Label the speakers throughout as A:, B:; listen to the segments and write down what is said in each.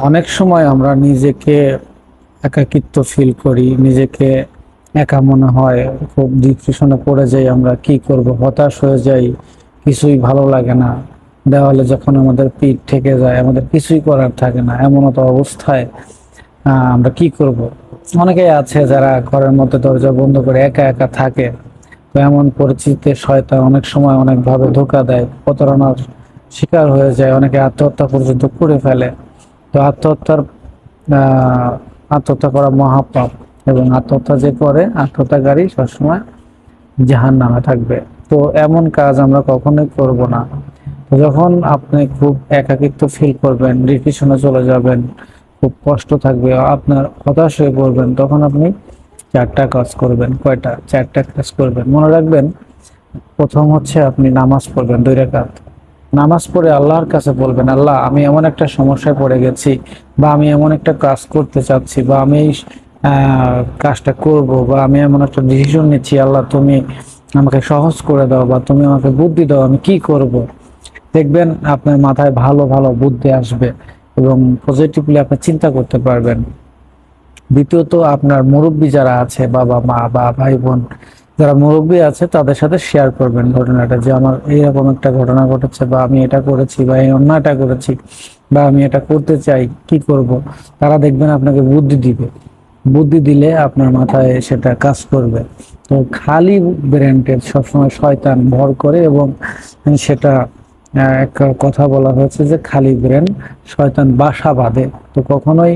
A: অনেক সময় আমরা নিজেকে একাকিত্ব ফিল করি, নিজেকে একা মনে হয়, খুব ডিপ্রেশনে পড়ে যাই আমরা, কি করব, হতাশ হয়ে যাই, কিছুই ভালো লাগে না। দেওয়ালে যখন আমাদের পিঠ থেকে যায়, আমাদের কিছুই করার থাকে না, এমন তো অবস্থায় আমরা কি করব? অনেকেই আছে যারা ঘরের মধ্যে দরজা বন্ধ করে একা একা থাকে। তো এমন পরিস্থিতিতে শয়তান অনেক সময় অনেকভাবে ধোকা দেয়, প্রতারণার শিকার হয়ে যায়, অনেকে আত্মহত্যা পর্যন্ত করে ফেলে। তো আত্মহত্যার আত্মহত্যা করা মহাপাপ এবং আত্মহত্যা যে করে, আত্মহত্যাকারী সবসময় জাহান নামে থাকবে। তো এমন কাজ আমরা কখনোই করব না। যখন আপনি খুব একাকিত্ব ফিল করবেন ডিপ্রেশনে চলে যাবেন, খুব কষ্ট থাকবে, আপনার হতাশ হয়ে পড়বেন, তখন আপনি চারটা কাজ করবেন, কয়টা? চারটা কাজ করবেন। মনে রাখবেন, প্রথম হচ্ছে আপনি নামাজ পড়বেন দুই রাকাত। নামাজ পড়ে আল্লাহর কাছে বলবেন, আল্লাহ, আমি এমন একটা সমস্যায় পড়ে গেছি বা আমি এমন একটা কাজ করতে চাচ্ছি বা আমি কাজটা করব বা আমি এমন একটা ডিসিশন নিচ্ছি, আল্লাহ, তুমি আমাকে সহজ করে দাও বা তুমি আমাকে বুদ্ধি দাও, আমি কি করব? দেখবেন আপনার মাথায় ভালো ভালো বুদ্ধি আসবে এবং পজিটিভলি আপনি চিন্তা করতে পারবেন। দ্বিতীয়ত, আপনার মুরব্বী যারা আছে, বাবা, মা বা ভাই বোন যারা মুরব্বী আছে, তাদের সাথে শেয়ার করবেন ঘটনাটা যে আমার এইরকম একটা ঘটনা ঘটেছে বা আমি এটা করেছি বা এই অন্যটা করেছি বা আমি এটা করতে চাই, কি করব? তারা দেখবেন আপনাকে বুদ্ধি দিবে। বুদ্ধি দিলে আপনার মাথায় সেটা কাজ করবে। তো খালি ব্রেনটের সবসময় শয়তান ভর করে এবং সেটা একটা কথা বলা হয়েছে যে খালি ব্রেন শয়তান বাসা বাঁধে। তো কখনোই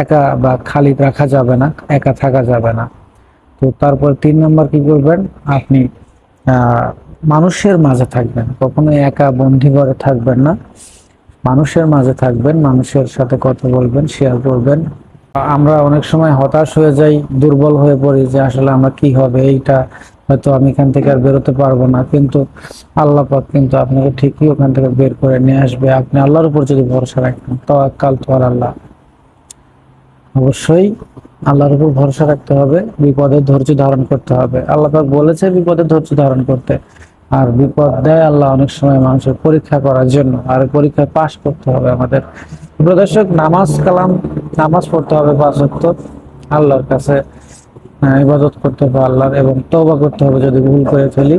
A: একা বা খালি রাখা যাবে না, একা থাকা যাবে না। তো তারপর তিন নম্বর কি করবেন? আপনি মানুষের মাঝে থাকবেন। কখনোই একা বন্দি ঘরে থাকবেন না। মানুষের মাঝে থাকবেন, মানুষের সাথে কথা বলবেন শেয়ার করবেন। আমরা অনেক সময় হতাশ হয়ে যাই, দুর্বল হয়ে পড়ি যে আসলে আমরা কি হবে, এইটা হয়তো আমি এখান থেকে আর বেরোতে পারব না। কিন্তু আল্লাহ পাক কিন্তু আপনাকে ঠিকই ওখান থেকে বের করে নিয়ে আসবে। আপনি আল্লাহর উপর যদি ভরসা রাখেন তো কাল তো আর আল্লাহ অবশ্যই আল্লাহর উপর ভরসা রাখতে হবে বিপদে ধৈর্য ধারণ করতে হবে। আল্লাহ পাক বলেছে বিপদে ধৈর্য ধারণ করতে। আর বিপদ দেয় আল্লাহ অনেক সময় মানুষের পরীক্ষা করার জন্য, আর এই পরীক্ষায় পাশ করতে হবে আমাদের। প্রিয় দর্শক, নামাজ কালাম, নামাজ পড়তে হবে ওয়াক্ত। আল্লাহর কাছে ইবাদত করতে হবে আল্লাহর এবং তওবা করতে হবে যদি ভুল করে ফেলি।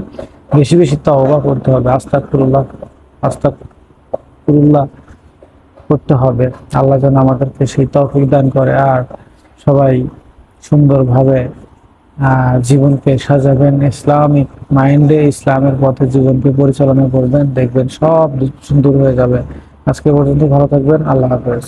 A: বেশি বেশি তওবা করতে হবে। আস্তাগফিরুল্লাহ আস্তাগফিরুল্লাহ করতে হবে। আল্লাহ যেন আমাদেরকে সেই তৌফিক দান করে। আর সবাই সুন্দরভাবে জীবনকে সাজাবেন, ইসলামিক মাইন্ডে ইসলামের পথে জীবনকে পরিচালনা করবেন, দেখবেন সব সুন্দর হয়ে যাবে। আজকে পর্যন্ত ভালো থাকবেন, আল্লাহ হাফেজ।